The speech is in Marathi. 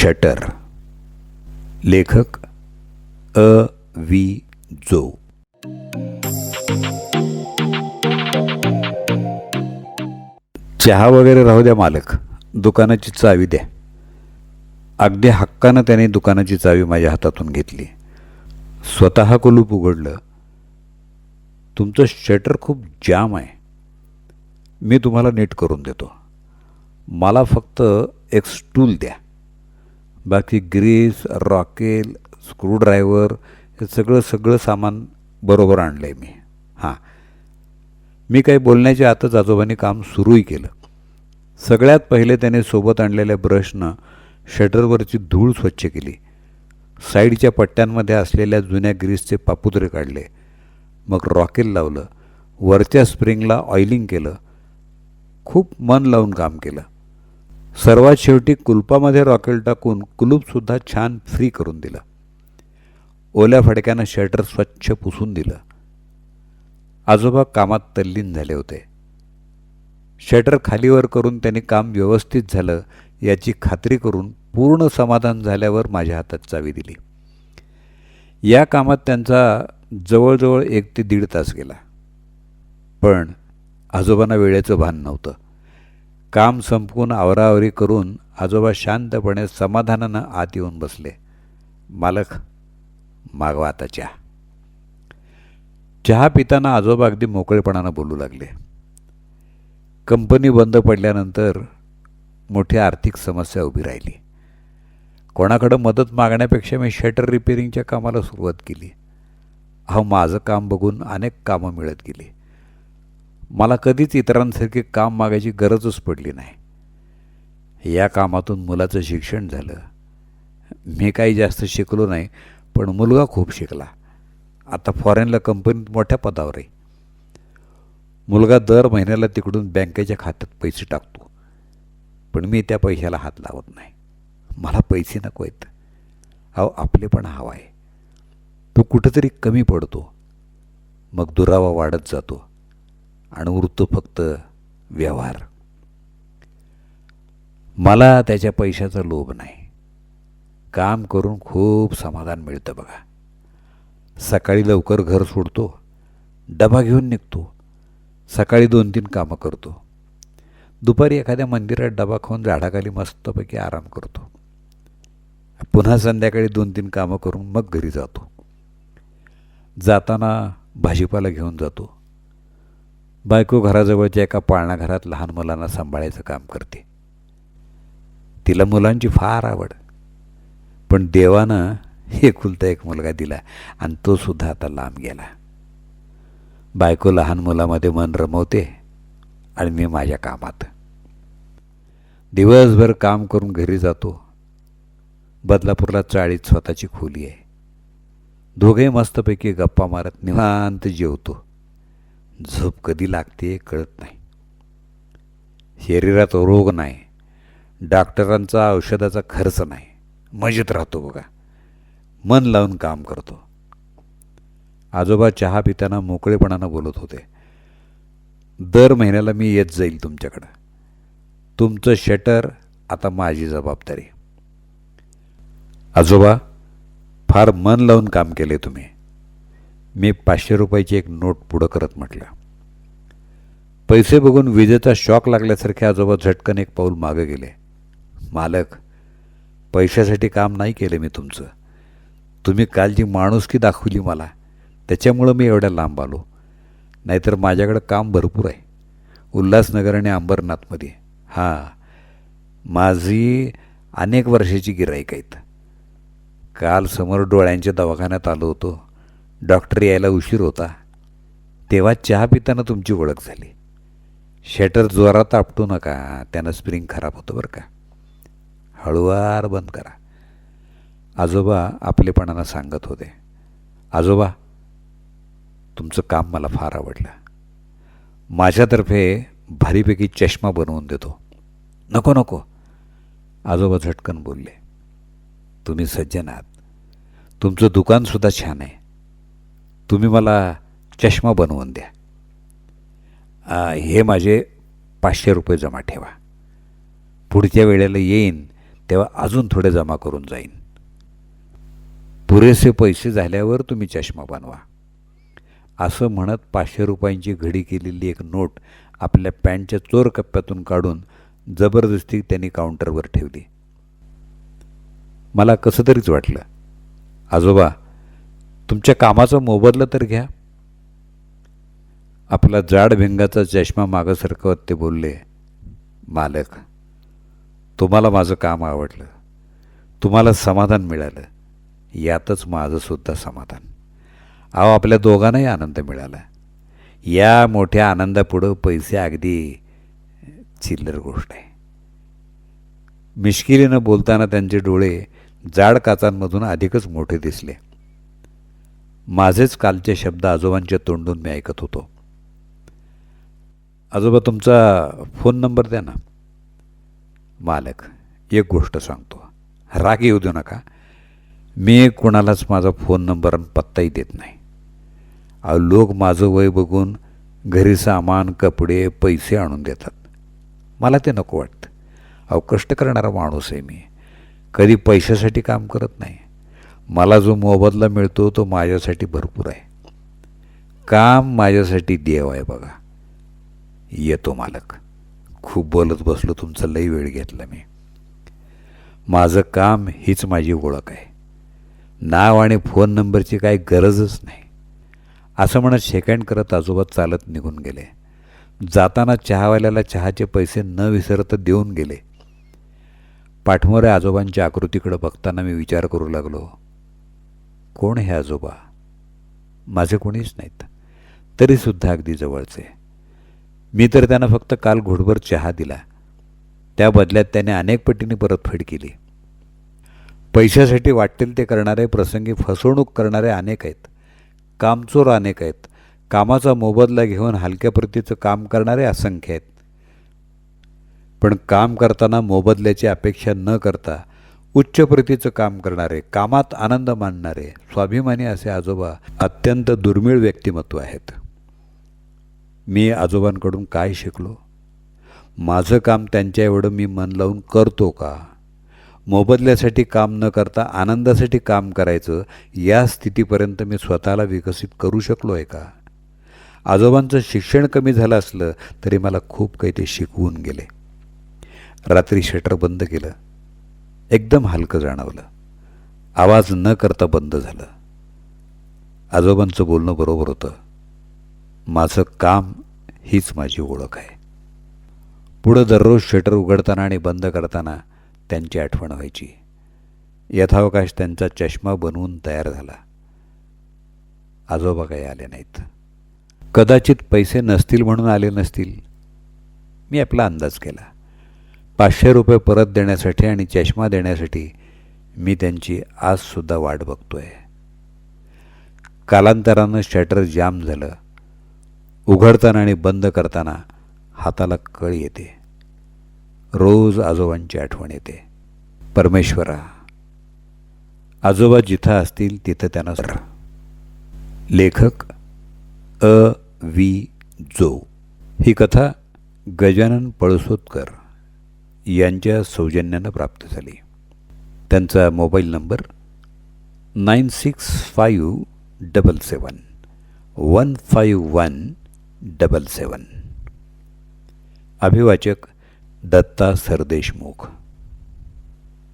शटर. लेखक अ वी जो. चहा वगैरे राहू द्या मालक. दुकानाची चावी द्या. अगदी हक्कानं त्याने दुकानाची चावी माझ्या हातातून घेतली. स्वतः कुलूप उघडलं. तुमचं शटर खूप जाम आहे. मी तुम्हाला नीट करून देतो. मला फक्त एक स्टूल द्या. बाकी ग्रीस रॉकेल स्क्रूड्रायव्हर हे सगळं सगळं सामान बरोबर आणलं आहे मी. हां. मी काही बोलण्याच्या आतच आजोबांनी काम सुरूही केलं. सगळ्यात पहिले त्याने सोबत आणलेल्या ब्रशनं शटरवरची धूळ स्वच्छ केली. साईडच्या पट्ट्यांमध्ये असलेल्या जुन्या ग्रीसचे पापुत्रे काढले. मग रॉकेल लावलं. वरच्या स्प्रिंगला ऑइलिंग केलं. खूप मन लावून काम केलं. सर्वात शेवटी कुलपामध्ये रॉकेल टाकून कुलूपसुद्धा छान फ्री करून दिलं. ओल्या फडक्यानं शटर स्वच्छ पुसून दिलं. आजोबा कामात तल्लीन झाले होते. शटर खालीवर करून त्यांनी काम व्यवस्थित झालं याची खात्री करून पूर्ण समाधान झाल्यावर माझ्या हातात चावी दिली. या कामात त्यांचा जवळजवळ एक ते दीड तास गेला. पण आजोबांना वेळेचं भान नव्हतं. काम संपवून आवराआवरी करून आजोबा शांतपणे समाधानानं आत येऊन बसले. मालक मागवा आता चहा. चहा पिताना आजोबा अगदी मोकळेपणानं बोलू लागले. कंपनी बंद पडल्यानंतर मोठी आर्थिक समस्या उभी राहिली. कोणाकडं मदत मागण्यापेक्षा मी शटर रिपेरिंगच्या कामाला सुरुवात केली. अहो माझं काम बघून अनेक कामं मिळत गेली. मला कधीच इतरांसारखे काम मागायची गरजच पडली नाही. या कामातून मुलाचं शिक्षण झालं. मी काही जास्त शिकलो नाही पण मुलगा खूप शिकला. आता फॉरेनला कंपनीत मोठ्या पदावर आहे. मुलगा दर महिन्याला तिकडून बँकेच्या खात्यात पैसे टाकतो. पण मी त्या पैशाला हात लावत नाही. मला पैसे नको आहेत. अहो आपले पण हवा आहे. तो कुठंतरी कमी पडतो. मग दुरावा वाढत जातो. आणि उरतो फक्त व्यवहार. मला त्याच्या पैशाचा लोभ नाही. काम करून खूप समाधान मिळतं बघा. सकाळी लवकर घर सोडतो डबा घेऊन निघतो सकाळी दोन तीन कामं करतो. दुपारी एखाद्या मंदिरात डबा खाऊन झाडाखाली मस्तपैकी आराम करतो. पुन्हा संध्याकाळी दोन तीन कामं करून मग घरी जातो. जाताना भाजीपाला घेऊन जातो. बायको घराजवळच्या एका पाळणाघरात लहान मुलांना सांभाळायचं काम करते. तिला मुलांची फार आवड. पण देवानं हे खुलता एक मुलगा दिला आणि तो सुद्धा आता लांब गेला. बायको लहान मुलामध्ये मन रमवते आणि मी माझ्या कामात. दिवसभर काम करून घरी जातो. बदलापूरला चाळीत स्वतःची खोली आहे. दोघे मस्तपैकी गप्पा मारत निवांत जेवतो. झोप कधी लागते कळत नाही. शरीरात रोग नाही. डॉक्टरांचा औषधाचा खर्च नाही. मजेत राहतो बघा. मन लावून काम करतो. आजोबा चहा पिताना मोकळेपणानं बोलत होते. दर महिन्याला मी येत जाईल तुमच्याकडं. तुमचं शटर आता माझी जबाबदारी. आजोबा फार मन लावून काम केले तुम्ही. मी पाचशे रुपयाची एक नोट पुढं करत म्हटलं. पैसे बघून विजेचा शॉक लागल्यासारखे आजोबा झटकन एक पाऊल मागं गेले. मालक पैशासाठी काम नाही केले मी तुमचं. तुम्ही काल जी माणुसकी दाखवली मला. त्याच्यामुळं मी एवढ्या लांब आलो. नाहीतर माझ्याकडं काम भरपूर आहे. उल्हासनगर आणि अंबरनाथमध्ये. हां माझी अनेक वर्षाची गिराईक आहेत. काल समोर डोळ्यांच्या दवाखान्यात आलो होतो. डॉक्टर यायला उशीर होता. तेव्हा चहा पिताना तुमची ओळख झाली. शटर जोरात आपटू नका त्यानं स्प्रिंग खराब होतं बरं का. हळुवार बंद करा. आजोबा आपलेपणानं सांगत होते. आजोबा तुमचं काम मला फार आवडलं. माझ्यातर्फे भारीपैकी चष्मा बनवून देतो. नको नको. आजोबा झटकन बोलले. तुम्ही सज्जन आहात. तुमचं दुकानसुद्धा छान आहे. तुम्ही मला चष्मा बनवून द्या. हे माझे पाचशे रुपये जमा ठेवा. पुढच्या वेळेला येईन तेव्हा अजून थोडे जमा करून जाईन. पुरेसे पैसे झाल्यावर तुम्ही चष्मा बनवा. असं म्हणत पाचशे रुपयांची घडी केलेली एक नोट आपल्या पॅन्टच्या चोर कप्प्यातून काढून जबरदस्ती त्यांनी काउंटरवर ठेवली. मला कसं तरीच वाटलं. आजोबा तुमच्या कामाचं मोबदलं तर घ्या. आपला जाड भिंगाचा चष्मा मागं सरकवत ते बोलले मालक तुम्हाला माझं काम आवडलं. तुम्हाला समाधान मिळालं. यातच माझंसुद्धा समाधान. अहो आपल्या दोघांनाही आनंद मिळाला. या मोठ्या आनंदापुढं पैसे अगदी चिल्लर गोष्ट आहे. मिश्किलीनं बोलताना त्यांचे डोळे जाड काचांमधून अधिकच मोठे दिसले. माझेच कालचे शब्द आजोबांच्या तोंडून मी ऐकत होतो. आजोबा तुमचा फोन नंबर द्या ना. मालक एक गोष्ट सांगतो. राग येऊ देऊ नका. मी कोणालाच माझा फोन नंबर आणि पत्ताही देत नाही. अहो लोक माझं वय बघून घरी सामान कपडे पैसे आणून देतात. मला ते नको वाटतं. अहो कष्ट करणारा माणूस आहे मी. कधी पैशासाठी काम करत नाही. मला जो मोबदला मिळतो तो माझ्यासाठी भरपूर आहे. काम माझ्यासाठी देव आहे बघा. येतो मालक. खूप बोलत बसलो तुमचा लई वेळ घेतला मी. माझं काम हीच माझी ओळख आहे. नाव आणि फोन नंबरची काही गरजच नाही. असं म्हणत शेकँड करत आजोबा चालत निघून गेले. जाताना चहावाल्याला चहाचे पैसे न विसरता देऊन गेले. पाठमोरे आजोबांच्या आकृतीकडे बघताना मी विचार करू लागलो. कोण हे आजोबा? माझे कोणीच नाहीत. तरीसुद्धा अगदी जवळचे. मी तर त्यांना फक्त काल घोटभर चहा दिला. त्या बदल्यात त्याने अनेक पटीने परतफेड केली. पैशासाठी वाटेल ते करणारे प्रसंगी फसवणूक करणारे अनेक आहेत. कामचोर अनेक आहेत. कामाचा मोबदला घेऊन हलक्या प्रतीचं काम करणारे असंख्य आहेत. पण काम करताना मोबदल्याची अपेक्षा न करता उच्च प्रतीचं काम करणारे कामात आनंद मानणारे स्वाभिमानी असे आजोबा अत्यंत दुर्मिळ व्यक्तिमत्व आहेत. मी आजोबांकडून काय शिकलो? माझं काम त्यांच्या एवढं मी मन लावून करतो का? मोबदल्यासाठी काम न करता आनंदासाठी काम करायचं या स्थितीपर्यंत मी स्वतःला विकसित करू शकलो आहे का? आजोबांचं शिक्षण कमी झालं असलं तरी मला खूप काही ते शिकवून गेले. रात्री शटर बंद केलं. एकदम हलकं जाणवलं. आवाज न करता बंद झालं. आजोबांचं बोलणं बरोबर होतं. माझं काम हीच माझी ओळख आहे. पुढं दररोज शटर उघडताना आणि बंद करताना त्यांची आठवण व्हायची. यथावकाश त्यांचा चष्मा बनवून तयार झाला. आजोबा काही आले नाहीत. कदाचित पैसे नसतील म्हणून आले नसतील. मी आपला अंदाज केला. पाचशे रुपये परत देण्यासाठी आणि चष्मा देण्यासाठी मी त्यांची आजसुद्धा वाट बघतोय. कालांतरानं शटर जाम झालं. उघडताना आणि बंद करताना हाताला कळ येते. रोज आजोबांची आठवण येते. परमेश्वरा आजोबा जिथं असतील तिथं त्यांना सर लेखक अ. वि. जो. ही कथा गजानन पळसोदकर यांच्या सौजन्यानं प्राप्त झाली. त्यांचा mobile number nine six five double seven one five one double seven. अभिवाचक Datta Sardeshmukh.